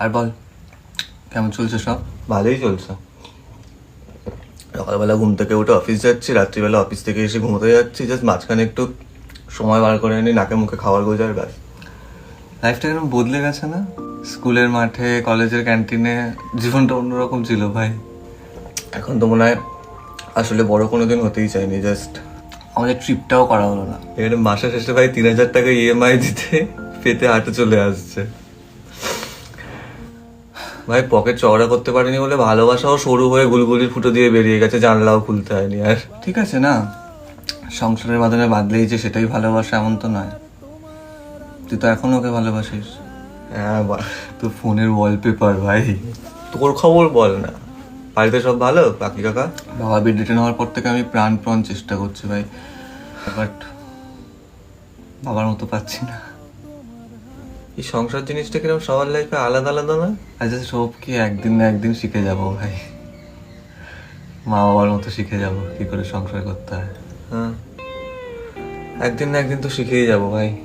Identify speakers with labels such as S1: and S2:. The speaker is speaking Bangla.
S1: আর বল কেমন চলছে সব?
S2: ভালোই চলছে। সকালবেলা ঘুম থেকে উঠে অফিস যাচ্ছি রাত্রিবেলা অফিস থেকে এসে ঘুমোতে যাচ্ছি জাস্ট মাঝখানে একটু সময় বার করে নিই নাকে মুখে খাবার গোজার ব্যাস।
S1: লাইফটা এরকম বদলে গেছে না? স্কুলের মাঠে কলেজের ক্যান্টিনে জীবনটা অন্যরকম ছিল ভাই।
S2: এখন তো মনে হয় আসলে বড় কোনো দিন হতেই চাইনি জাস্ট
S1: আমাদের ট্রিপটাও করা হলো না।
S2: এখানে মাসের শেষে ভাই তিন হাজার টাকা ইএমআই দিতে পেতে হাঁটে চলে আসছে। ভাই পকেট চওড়া করতে পারিনি বলে ভালোবাসাও সরু হয়ে গুলগুলির ফুটো দিয়ে বেরিয়ে গেছে জানলাও খুলতে হয়নি আর।
S1: ঠিক আছে না? সংসারের মাধ্যমে বাদলেই যে সেটাই ভালোবাসা এমন তো নয়। তুই তো এখন ওকে ভালোবাসিস।
S2: হ্যাঁ বা-
S1: তো ফোনের ওয়ালপেপার ভাই।
S2: তোর খবর বল না। বাড়িতে সব ভালো? বাকি কাকা?
S1: বাবা বেডরিটেন হওয়ার পর থেকে আমি প্রাণপণ চেষ্টা করছি ভাই। বাট বাবার মতো পাচ্ছি না।
S2: এই সংসার জিনিসটা কীরকম সবার লাইফে আলাদা আলাদা না?
S1: সব সবকে একদিন না একদিন শিখে যাব ভাই। মা বাবার মতো শিখে যাব কি করে সংসার করতে হয়।
S2: হ্যাঁ। একদিন না একদিন তো শিখেই যাব ভাই।